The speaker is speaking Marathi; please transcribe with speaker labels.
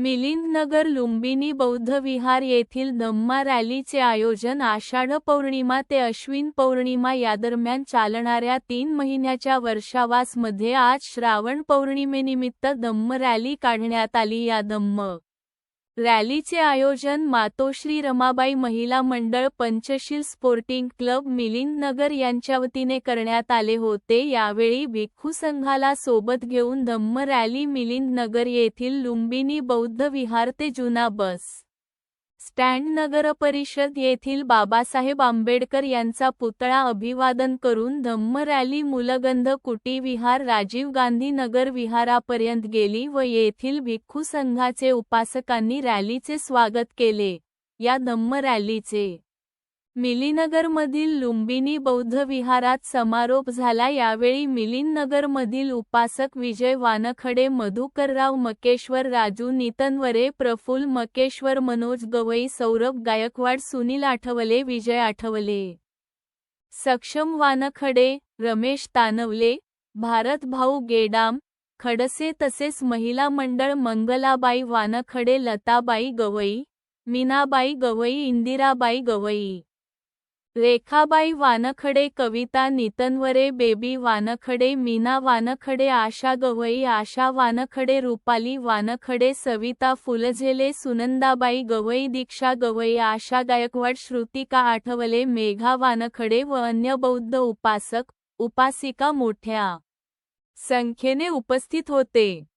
Speaker 1: मिलिंदनगर लुंबिनी बौद्ध विहार येथील धम्मा रॅलीचे आयोजन आषाढ पौर्णिमा ते अश्विन पौर्णिमा यादरम्यान चालणाऱ्या तीन महिन्याच्या वर्षावासमध्ये आज श्रावण पौर्णिमेनिमित्त धम्म रॅली काढण्यात आली. या धम्म रॅलीचे आयोजन मातोश्री रमाबाई महिला मंडळ पंचशील स्पोर्टिंग क्लब मिलिंदनगर यांच्या वतीने करण्यात आले होते. यावेळी भिक्खू संघाला सोबत घेऊन धम्म रॅली मिलिंद नगर येथील लुंबिनी बौद्ध विहार ते जुना बस. स्टँड नगर परिषद येथील बाबासाहेब आंबेडकर यांचा पुतळा अभिवादन करून धम्म रॅली मुलगंध कुटी विहार राजीव गांधी नगर विहारापर्यंत गेली व येथील भिक्खू संघाचे उपासकांनी रॅलीचे स्वागत केले. या धम्म रॅलीचे मिलीनगरमधील लुंबिनी बौद्ध विहारात समारोप झाला. यावेळी मिलिंदनगरमधील उपासक विजय वानखडे मधुकरराव मकेश्वर राजू नितनवरे प्रफुल मकेश्वर मनोज गवई सौरभ गायकवाड सुनील आठवले विजय आठवले. सक्षम वानखडे रमेश तानवले भारत भाऊ गेडाम खडसे तसेच महिला मंडळ मंगलाबाई वानखडे लताबाई गवई मीनाबाई गवई इंदिराबाई गवई. रेखाबाई वानखडे कविता नितनवरे बेबी वानखडे मीना वानखडे आशा गवई आशा वानखडे रुपाली वानखडे सविता फुलझेले सुनंदाबाई गवई दीक्षा गवई आशा गायकवाड श्रुतिका आठवले मेघा वानखडे व अन्य बौद्ध उपासक उपासिका मोठ्या संख्येने उपस्थित होते.